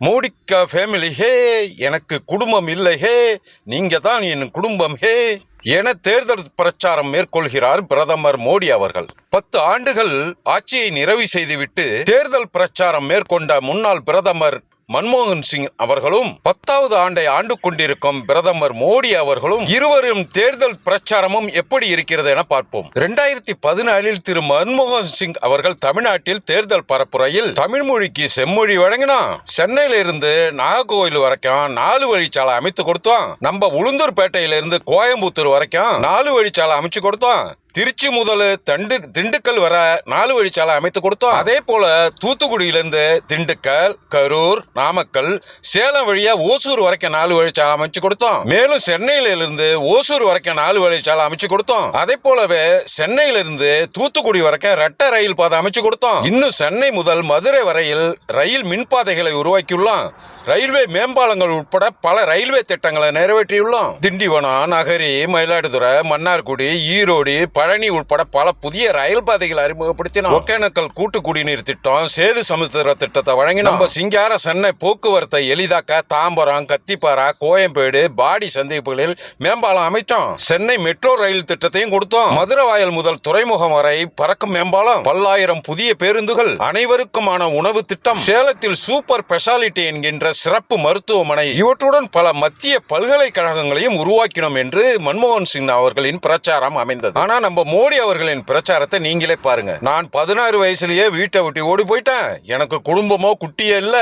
மோடிக்கா family ஹே எனக்கு குடும்பம் இல்லை ஹே நீங்க தான் என் குடும்பம் ஹே என தேர்தல் பிரச்சாரம் மேற்கொள்கிறார் பிரதமர் மோடி அவர்கள். பத்து ஆண்டுகள் ஆட்சியை நிறைவு செய்துவிட்டு தேர்தல் பிரச்சாரம் மேற்கொண்ட முன்னாள் பிரதமர் மன்மோகன் சிங் அவர்களும் பத்தாவது ஆண்டை ஆண்டு கொண்டிருக்கும் பிரதமர் மோடி அவர்களும் இருவரும் தேர்தல் பிரச்சாரமும் எப்படி இருக்கிறது என பார்ப்போம். இரண்டாயிரத்தி பதினாலில் திரு மன்மோகன் சிங் அவர்கள் தமிழ்நாட்டில் தேர்தல் பரப்புரையில் தமிழ் மொழிக்கு செம்மொழி வழங்கினா சென்னையில இருந்து நாகர்கோவில் வரைக்கும் நாலு வழிச்சாலை அமைத்து கொடுத்தோம் நம்ம உளுந்தூர்பேட்டையில இருந்து கோயம்புத்தூர் வரைக்கும் நாலு வழிச்சாலை அமைச்சு கொடுத்தோம் திருச்சி முதல் தண்டு திண்டுக்கல் வர நாலு வழிச்சாலை அமைத்து கொடுத்தோம். அதே போல தூத்துக்குடியிலிருந்து திண்டுக்கல் கரூர் நாமக்கல் சேலம் வழியா ஓசூர் வரைக்கும் நாலு வழிச்சாலை அமைச்சு கொடுத்தோம். மேலும் சென்னையில இருந்து ஓசூர் வரைக்கும் நாலு வழிச்சாலை அமைச்சு கொடுத்தோம். அதே போலவே சென்னையில இருந்து தூத்துக்குடி வரைக்கும் ரெட்ட ரயில் பாதை அமைச்சு கொடுத்தோம். இன்னும் சென்னை முதல் மதுரை வரையில் ரயில் மின்பாதைகளை உருவாக்கியுள்ளோம். ரயில்வே மேம்பாலங்கள் உட்பட பல ரயில்வே திட்டங்களை நிறைவேற்றியுள்ளோம். திண்டிவனம் நகரி மயிலாடுதுறை மன்னார்குடி ஈரோடு பழனி உட்பட பல புதிய ரயில் பாதைகளை அறிமுகப்படுத்தினோம் ஒகேனக்கல் கூட்டு குடிநீர் திட்டம் சேது சமுத்திர திட்டத்தை வழங்கினோம் நம்ம சிங்கார சென்னை போக்குவரத்தை எளிதாக்க தாம்பரம் கத்திப்பாரா கோயம்பேடு பாடி சந்திப்புகளில் மேம்பாலம் அமைச்சோம் சென்னை மெட்ரோ ரயில் திட்டத்தையும் கொடுத்தோம். மதுரை வாயல் முதல் துறைமுகம் வரை பறக்கும் மேம்பாலம். பல்லாயிரம் புதிய பேருந்துகள் அனைவருக்குமான உணவு திட்டம். சேலத்தில் சூப்பர் ஸ்பெஷாலிட்டி என்கின்ற சிறப்பு மருத்துவமனை. இவற்றுடன் பல மத்திய பல்கலைக்கழகங்களையும் உருவாக்கினோம் என்று மன்மோகன் சிங் அவர்களின் பிரச்சாரம் அமைந்தது. ஆனா நம்ம மோடி அவர்களின் பிரச்சாரத்தை நீங்களே பாருங்க. நான் பதினாறு வயசுலயே வீட்டை விட்டு ஓடி போயிட்டேன். எனக்கு குடும்பமோ குட்டியே இல்ல.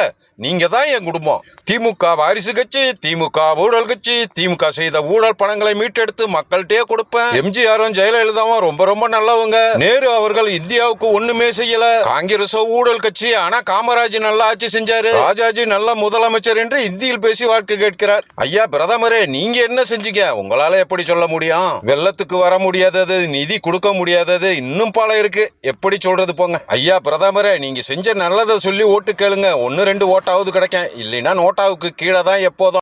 நீங்க தான் என் குடும்பம். திமுக வாரிசு கட்சி திமுக ஊழல் கட்சி திமுக செய்த ஊழல் பணங்களை மீட்டெடுத்து மக்கள்கிட்டயே கொடுப்பேன். எம்ஜிஆரும் ஜெயலலிதாவும் ரொம்ப ரொம்ப நல்லவங்க. நேரு அவர்கள் இந்தியாவுக்கு ஒண்ணுமே செய்யல. காங்கிரஸோ ஊழல் கட்சி ஆனா காமராஜ் நல்லா ஆட்சி செஞ்சாரு. ராஜாஜி நல்ல முதலமைச்சர் என்று இந்தியில் பேசி வாழ்க்கை கேட்கிறார். ஐயா பிரதமரே நீங்க என்ன செஞ்சீங்க? உங்களால எப்படி சொல்ல முடியும்? வெள்ளத்துக்கு வர முடியாதது நிதி கொடுக்க முடியாதது இன்னும் பல இருக்கு. எப்படி சொல்றது போங்க. ஐயா பிரதமரே நீங்க செஞ்ச நல்லதை சொல்லி ஓட்டு கேளுங்க. ஒன்னு ரெண்டு ஓட்டாவது கிடைக்கும். இல்லைன்னா நோட்டாவுக்கு கீழே தான் எப்போதும்